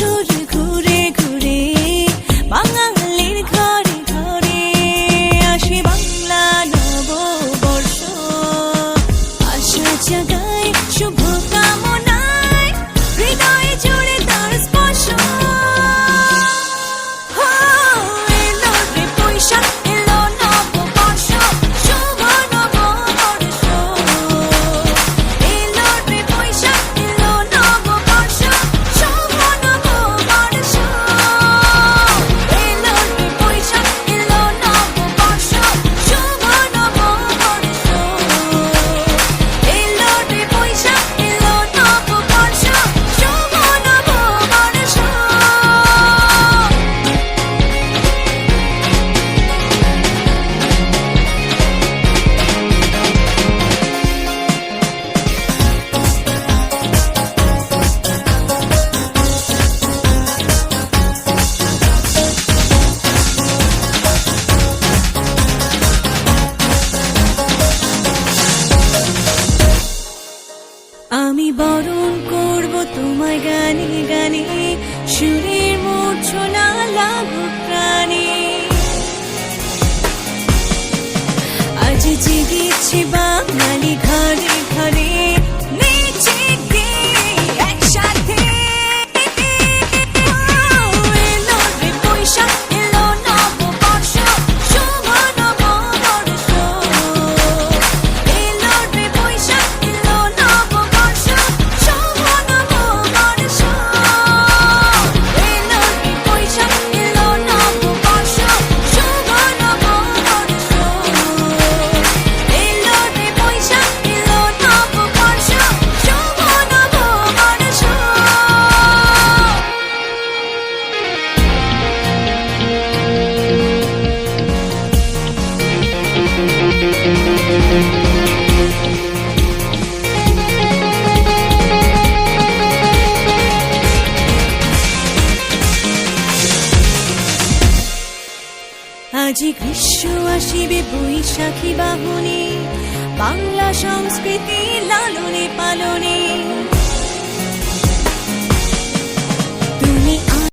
should বরণ করব তোমায় গানে গানে সুরের মূর্ছনা লাভ প্রাণী। আজ জেগেছে আজি গ্রীষ্ম আসিবে বৈশাখী বাহনে বাংলা সংস্কৃতি লালনে পালনে